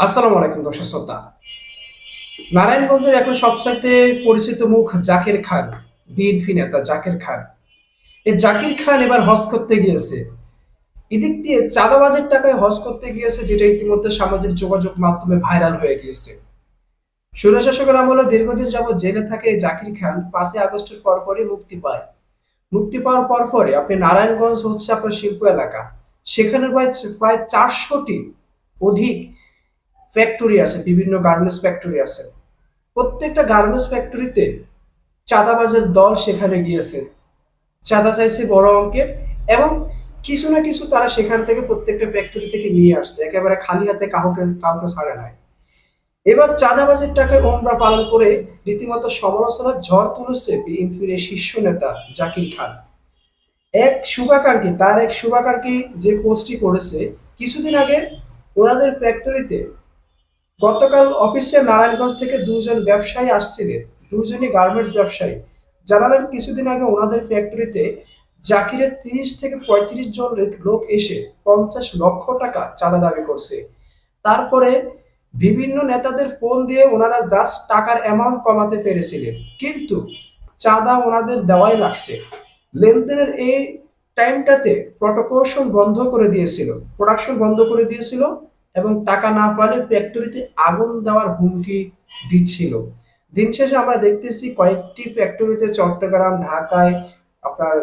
আসসালামু আলাইকুম, দর্শক শ্রোতা। নারায়ণগঞ্জের এখন সবচাইতে পরিচিত মুখ জাকির খান, বিএনপি নেতা জাকির খান। এই জাকির খান এবার হজ করতে গিয়েছে। এদিক দিয়ে চাঁদাবাজের টাকায় হজ করতে গিয়েছে, যেটা ইতিমধ্যে সামাজিক যোগাযোগ মাধ্যমে ভাইরাল হয়ে গিয়েছে। স্বৈরশাসকের আমলে দীর্ঘদিন যাবৎ জেলে থাকে জাকির খান, পাঁচই আগস্টের পরপরই মুক্তি পায়। মুক্তি পাওয়ার পরপরে আপনি নারায়ণগঞ্জ হচ্ছে আপনার শিল্প এলাকা। সেখানে প্রায় প্রায় চারশোটি অধিক ফ্যাক্টরি আছে, বিভিন্ন গার্মেন্টস ফ্যাক্টরি আছে। প্রত্যেকটা গার্মেন্টস ফ্যাক্টরিতে চাঁদাবাজের দল সেখানে গিয়েছে। চাঁদা চাইছে বড় অঙ্কের এবং কিছু না কিছু তারা সেখান থেকে প্রত্যেকটা ফ্যাক্টরি থেকে নিয়ে আসছে। একেবারে খালি হাতে কাউকে কাউকে ছাড়ে নাই। এবার চাঁদাবাজের টাকায় ওমরা পালন করে রীতিমতো সমালোচনার ঝড় তুলেছে বিএনপির এই শীর্ষ নেতা জাকির খান। এক শুভাকাঙ্ক্ষী, তার এক শুভাকাঙ্ক্ষী যে পোস্টটি করেছে, কিছুদিন আগে ওনাদের ফ্যাক্টরিতে গতকাল অফিসে নারায়ণগঞ্জ থেকে দুজন ব্যবসায়ী আসছিলেন, দুজনই গার্মেন্টস ব্যবসায়ী। জানালেন, কিছুদিন আগে ওনাদের ফ্যাক্টরিতে জাকিরের তিরিশ থেকে পঁয়ত্রিশ জন লোক এসে পঞ্চাশ লক্ষ টাকা চাঁদা দাবি করছে। তারপরে বিভিন্ন নেতাদের ফোন দিয়ে ওনারা জাস্ট টাকার অ্যামাউন্ট কমাতে পেরেছিলেন, কিন্তু চাঁদা ওনাদের দেওয়াই লাগছে। লেনদেনের এই টাইমটাতে প্রটোকৌশল বন্ধ করে দিয়েছিল প্রোডাকশন বন্ধ করে দিয়েছিল। এবং টাকা না পালে ফ্যাক্টরিতে আগুন দেওয়ার হুমকি দিচ্ছিল। দিন শেষে আমরা দেখতেছি কয়েকটি ফ্যাক্টরিতে চট্টগ্রাম, ঢাকায়, আপনার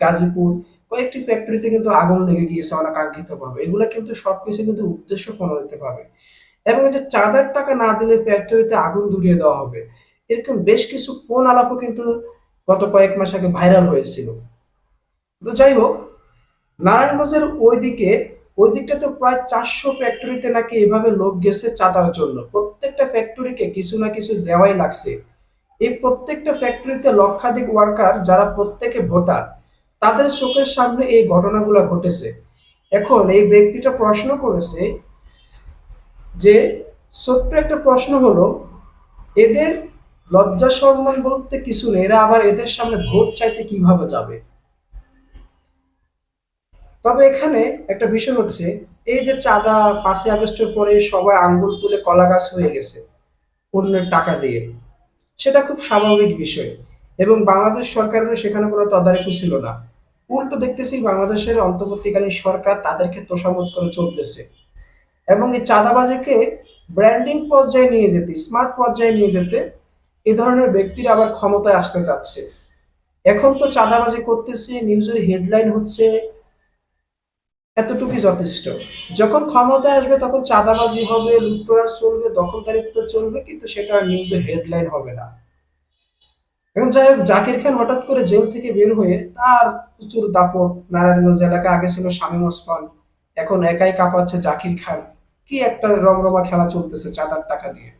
গাজীপুর, কয়েকটি ফ্যাক্টরিতে কিন্তু আগুন লেগে গিয়েছে অনাকাঙ্ক্ষিত ভাবে এগুলো কিন্তু সবকিছু কিন্তু উদ্দেশ্য প্রণোদিত পাবে এবং এই যে চাঁদার টাকা না দিলে ফ্যাক্টরিতে আগুন ধরিয়ে দেওয়া হবে, এরকম বেশ কিছু ফোন আলাপও কিন্তু গত কয়েক মাস আগে ভাইরাল হয়েছিল। তো যাই হোক, নারায়ণগঞ্জের ওইদিকে ওই দিকটা তো প্রায় চারশো ফ্যাক্টরিতে নাকি এভাবে লোক গেছে চাঁদার জন্য। প্রত্যেকটা ফ্যাক্টরিকে কিছু না কিছু দেওয়াই লাগছে। এই প্রত্যেকটা ফ্যাক্টরিতে লক্ষাধিক ওয়ার্কার যারা প্রত্যেকে ভোটার, তাদের চোখের সামনে এই ঘটনাগুলো ঘটেছে। এখন এই ব্যক্তিটা প্রশ্ন করেছে যে, ছোট্ট একটা প্রশ্ন হলো, এদের লজ্জা সম্মান বলতে কিছু নেই, এরা আবার এদের সামনে ভোট চাইতে কীভাবে যাবে? তবে এখানে একটা বিষয় হচ্ছে, এই যে চাঁদা পাঁচই আগস্টের পরে সবাই আঙ্গুল তুলে কলা গাছ হয়ে গেছে অন্যের টাকা দিয়ে, সেটা খুব স্বাভাবিক বিষয়। এবং বাংলাদেশ সরকারের সেখানে কোনো তদারকি ছিল না। উল্টো দেখতেছি বাংলাদেশের অন্তর্বর্তীকালীন সরকার তাদেরকে তোষামত করে চলতেছে। এবং এই চাঁদাবাজিকে ব্র্যান্ডিং পর্যায়ে নিয়ে যেতে, স্মার্ট পর্যায়ে নিয়ে যেতে, এ ধরনের ব্যক্তিরা আবার ক্ষমতায় আসতে চাচ্ছে। এখন তো চাঁদাবাজি করতেছে, নিউজের হেডলাইন হচ্ছে এতটুকুই যথেষ্ট। যখন ক্ষমতায় আসবে, তখন চাঁদাবাজি হবে লুটতরাজ চলবে, দখলদারিত্ব চলবে, কিন্তু সেটা নিউজের হেডলাইন হবে না। এবং যাই হোক, জাকির খান হঠাৎ করে জেল থেকে বের হয়ে তার প্রচুর দাপট নারায়ণগঞ্জ এলাকা আগে ছিল শামীম ওসমান, এখন একাই কাঁপাচ্ছে জাকির খান। কি একটা রমরমা খেলা চলতেছে চাঁদার টাকা দিয়ে।